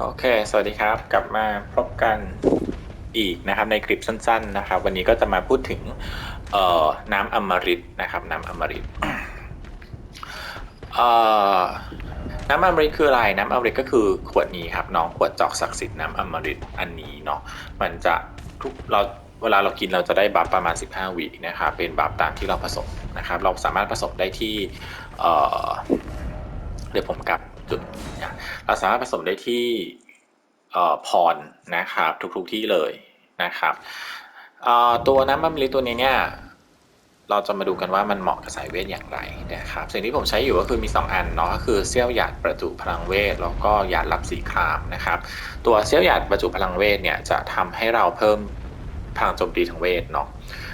โอเค สวัสดีครับ กลับมาพบกันอีกนะครับในคลิปสั้น ๆ นะครับ วันนี้ก็จะมาพูดถึงเอ่อน้ำอมฤตนะครับ น้ำอมฤตเอ่อน้ำอมฤตคืออะไร น้ำอมฤตก็คือขวดนี้ครับน้องขวดจอกศักดิ์สิทธิ์น้ำอมฤตอันนี้เนาะมันจะทุกเราเวลาเรากินเราจะได้บัฟประมาณ 15 วินะครับเป็นบัฟตามที่เราผสมนะครับ เราสามารถผสมได้ที่เอ่อเดี๋ยวผมกลับ จุดเราสามารถผสมได้ที่พรนะครับ ทุกๆที่เลยนะครับตัวน้ำมันมะลิตัวนี้เนี่ยเราจะมาดูกันว่ามันเหมาะกับสายเวทอย่างไรนะครับสิ่งที่ผมใช้อยู่ก็คือมี 2 อันเนาะก็คือเซี่ยวหยาดประจุพลังเวทแล้วก็หยาดรับสีครามนะครับตัวเซี่ยวหยาดประจุพลังเวทเนี่ยจะทำให้เราเพิ่มพลังโจมตีทางเวทเนาะ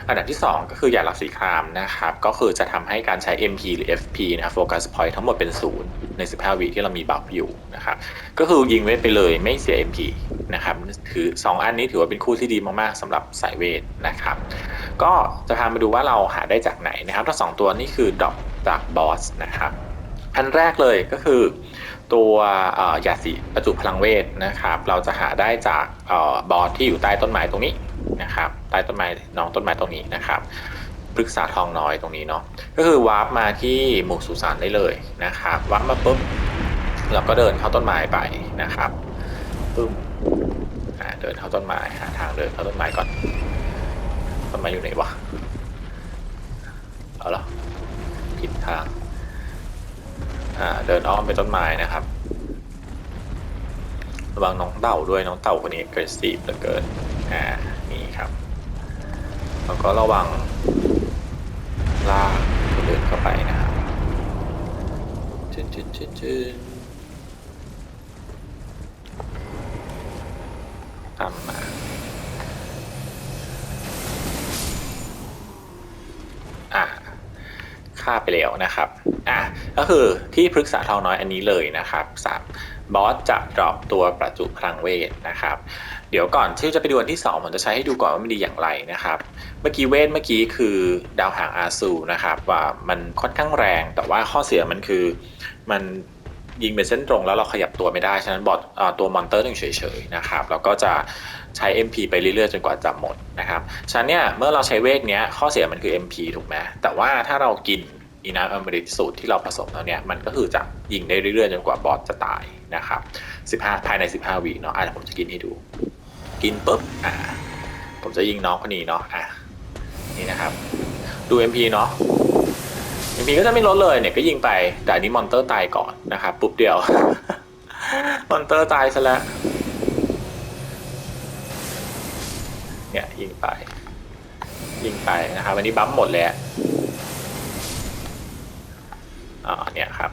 อันดับที่ 2 ก็คือหยาดรับสีครามนะครับก็คือจะทำให้การใช้ MP หรือ FP นะครับโฟกัสพอยต์ทั้งหมดเป็นศูนย์ใน 15 วิที่เรามีบัฟอยู่นะครับก็คือยิงเวทไปเลยไม่เสีย MP นะครับถือ 2 อันนี้ถือว่าเป็นคู่ที่ดีมากๆสำหรับสายเวทนะครับก็จะพามาดูว่าเราหาได้จากไหนนะครับทั้งสองตัวนี่คือดรอปจากบอสนะครับอันแรกเลยก็คือตัวยาสีประจุพลังเวทนะครับ เราจะหาได้จากอบอสที่อยู่ใต้ต้นไม้ตรงนี้ นะครับใต้ต้นไม้น้องต้นไม้ตรงนี้นะครับปรึกษาทองน้อยตรงนี้เนาะก็คือวาร์ปมาที่หมู่สุสานได้เลยนะครับวาร์ปมาปุ๊บเราก็เดินเข้าต้นไม้ไปนะครับปึ้มเดินเข้าต้นไม้หาทางเดินเข้าต้นไม้ก่อนต้นไม้อยู่ไหนวะเอาเหรอผิดทางเดินอ้อมไปต้นไม้นะครับระวังน้องเต่าด้วยน้องเต่าคนนี้ aggressive เหลือเกินอ่า นี่ครับ แล้วก็ระวังลากคนอื่นเข้าไปนะครับจืนจืนจืนจืนตามมาอ่าค่าไปแล้วนะครับ อะ ก็คือที่พฤกษาทองน้อยอันนี้เลยนะครับสาม บอสจะดรอปตัวประจุพลังเวทนะครับ เดี๋ยวก่อนที่จะไปดูอันที่สองผมจะใช้ให้ดูก่อนว่ามันดีอย่างไรนะครับ เมื่อกี้เวทเมื่อกี้คือดาวหางอาซูนะครับว่ามันค่อนข้างแรง แต่ว่าข้อเสียมันคือมันยิงเป็นเส้นตรงแล้วเราขยับตัวไม่ได้ ฉะนั้นบอทเอ่อตัวมอนเตอร์ต้องเฉยๆนะครับแล้วก็จะใช้ MP ไปเรื่อยๆ จนกว่าจะหมดนะครับ ฉะนั้นเนี่ยเมื่อเราใช้เวทเนี้ยข้อเสียมันคือ MP ถูกไหมแต่ว่าถ้าเรากิน อีน้ำอมฤตสูตรที่เราผสมแล้วเนี่ยมันก็คือจะยิงได้เรื่อยๆ จนกว่าบอสจะตายนะครับ15 ภายใน 15วิเนาะอะผมจะกินให้ดู กินปุ๊บอ่าผมจะยิงน้องคนนี้เนาะอะนี่นะครับดู MP เนาะ MP ก็จะไม่ลดเลยเนี่ยก็ยิงไปแต่อันนี้มอนเตอร์ตายก่อนนะครับปุ๊บเดียวมอนเตอร์ตายซะแล้วเนี่ยยิงไป ยิงไปนะครับวันนี้บัมหมดแล้ว เนี่ยครับ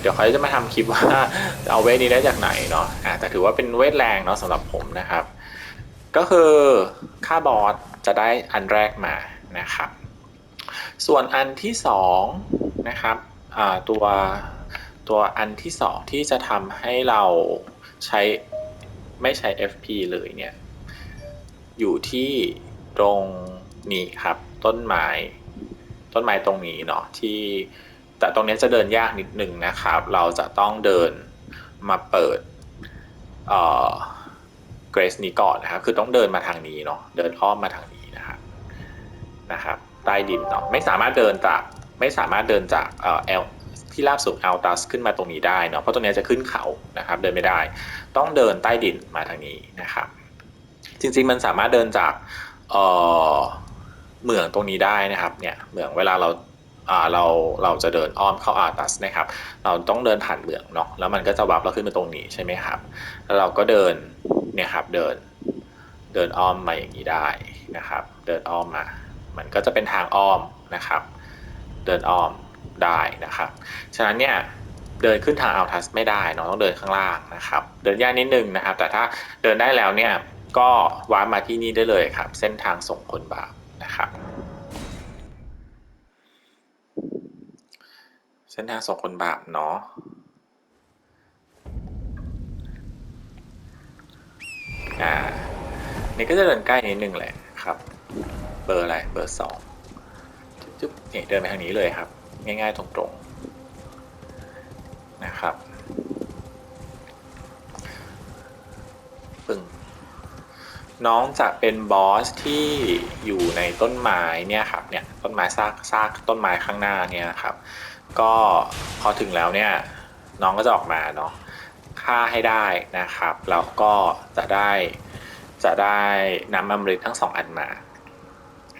เดี๋ยวเขาจะมาทำคลิปว่าเอาเวทนี้ได้จากไหนเนาะอ่าแต่ถือว่าเป็นเวทแรงเนาะสำหรับผมนะครับ ก็คือค่าบอสจะได้อันแรกมานะครับ ส่วนอันที่สองนะครับตัวตัวอันที่สองที่จะทำให้เราใช้ไม่ใช้ FP เลยเนี่ยอยู่ที่ตรงนี้ครับ ต้นไม้ต้นไม้ตรงนี้เนาะที่ แต่ตรงนี้จะเดินยากนิดหนึ่งนะครับ เราจะต้องเดินมาเปิดเอ่อเกรสนี้ก่อนนะครับ คือต้องเดินมาทางนี้เนาะ เดินอ้อมมาทางนี้นะครับ นะครับ ใต้ดินเนาะ ไม่สามารถเดินจาก ไม่สามารถเดินจากเอ่อ L ที่ราบสูง a l t a s ขึ้นมาตรงนี้ได้เนาะ เพราะตรงนี้จะขึ้นเขา นะครับ เดินไม่ได้ ต้องเดินใต้ดินมาทางนี้นะครับ จริงๆ มันสามารถเดินจากเอ่อเหมืองตรงนี้ได้นะครับ เนี่ย เหมืองเวลาเรา เราเราจะเดินอ้อมเข้าอาตัสนะครับ เราต้องเดินผ่านเหมืองเนาะแล้วมันก็จะวับเราขึ้นมาตรงนี้ใช่ไหมครับ แล้วเราก็เดินเนี่ยครับเดินเดินอ้อมมาอย่างนี้ได้นะครับ เดินอ้อมมา มันก็จะเป็นทางอ้อมนะครับ เดินอ้อมได้นะครับ ฉะนั้นเนี่ยเดินขึ้นทางอัลทัสไม่ได้เนาะต้องเดินข้างล่างนะครับ เดินยากนิดนึงนะครับ แต่ถ้าเดินได้แล้วเนี่ยก็วาร์ปมาที่นี่ได้เลยครับ เส้นทางส่งคนบาปนะครับ เส้นทางส่งคนบาปเนาะอ่า นี่ก็จะเดินใกล้นิดนึงแหละครับ เบอร์อะไร เบอร์สองจุ๊บๆนี่เดินไปทางนี้เลยครับ ง่ายๆตรงๆ นะครับปึ้งน้องจะเป็นบอสที่อยู่ในต้นไม้เนี่ยครับเนี่ยต้นไม้ซากซากต้นไม้ข้างหน้าเนี่ยครับ ก็พอถึงแล้วเนี่ยน้องก็จะออกมาเนาะฆ่าให้ได้นะครับแล้วก็จะได้จะได้น้ำอมฤตทั้งสองอันมา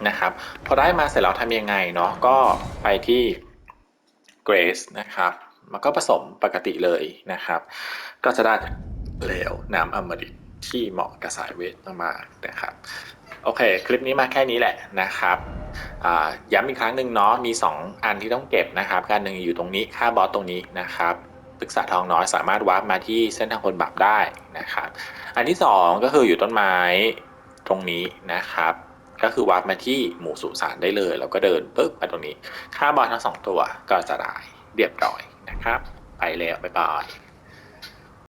นะครับพอได้มาเสร็จแล้วทำยังไงเนาะก็ไปที่ Grace นะครับ มันก็ผสมปกติเลยนะครับ ก็จะได้เหลวน้ำอมฤตที่เหมาะกับสายเวทมากๆนะครับ โอเค คลิปนี้มาแค่นี้แหละนะครับย้ำอีกครั้งหนึ่งเนาะมี 2 อันที่ต้องเก็บนะครับ การหนึ่งอยู่ตรงนี้ค่าบอสตรงนี้นะครับปรึกษาทองน้อยสามารถวาร์ปมาที่เส้นทางคนบาปได้นะครับ อันที่ 2 ก็คืออยู่ต้นไม้ตรงนี้นะครับ ก็คือวาร์ปมาที่หมู่สุสานได้เลย แล้วก็เดินปึ๊บมาตรงนี้ ค่าบอสทั้งสองตัวก็จะได้เรียบร้อยนะครับ ไปแล้วบ๊ายบาย